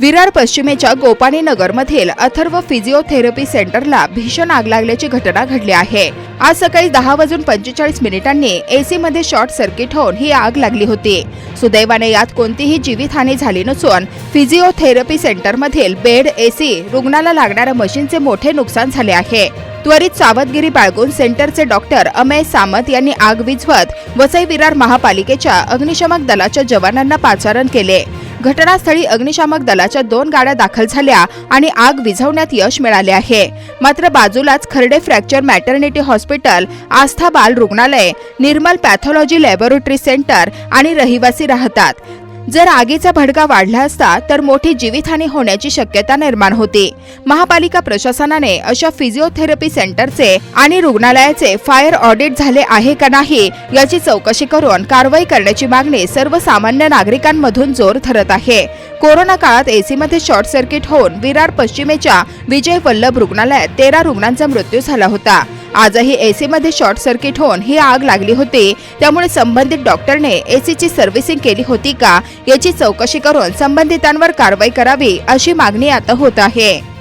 विरार पश्चिमेच्या गोपाणी नगरमधील अथर्व फिजिओथेरपी सेंटरला भीषण आग लागल्याची घटना घडली आहे. आज सकाळी दहा वाजून पंचेचाळीस मिनिटांनी एसी मध्ये शॉर्ट सर्किट होऊन ही आग लागली होती. सुदैवाने यात कोणतीही जीवितहानी झाली नसून फिजिओथेरपी सेंटरमधील बेड एसी रुग्णाला लागणाऱ्या मशीनचे मोठे नुकसान झाले आहे. त्वरित सावधगिरी बाळगून सेंटरचे डॉक्टर अमय सामंत यांनी आग विझवत वसई विरार महापालिकेच्या अग्निशमक दलाच्या जवानांना पाचारण केले. घटनास्थळी अग्निशामक दलाच्या दोन गाड्या दाखल झाल्या आणि आग विझवण्यात यश मिळाले आहे. मात्र बाजूलाच Kharde fracture maternity hospital Aastha बाल रुग्णालय निर्मल पॅथॉलॉजी लॅबोरेटरी सेंटर आणि रहिवासी राहतात. जर आगीचा भडका वाढला असता तर मोठी जीवितहानी होण्याची शक्यता निर्माण होती. महापालिका प्रशासनाने अशा फिजिओथेरपी सेंटरचे आणि रुग्णालयाचे फायर ऑडिट झाले आहे का नाही याची चौकशी करून कारवाई करण्याची मागणी सर्वसामान्य नागरिकांमधून जोर धरत आहे. कोरोना काळात एसीमध्ये शॉर्ट सर्किट होऊन विरार पश्चिमेच्या विजय वल्लभ रुग्णालयात तेरा रुग्णांचा मृत्यू झाला होता. आजही एसीमध्ये शॉर्ट सर्किट होऊन ही आग लागली होती. त्यामुळे संबंधित डॉक्टरने एसीची सर्व्हिसिंग केली होती का याची चौकशी करून संबंधितांवर कारवाई करावी अशी मागणी आता होत आहे.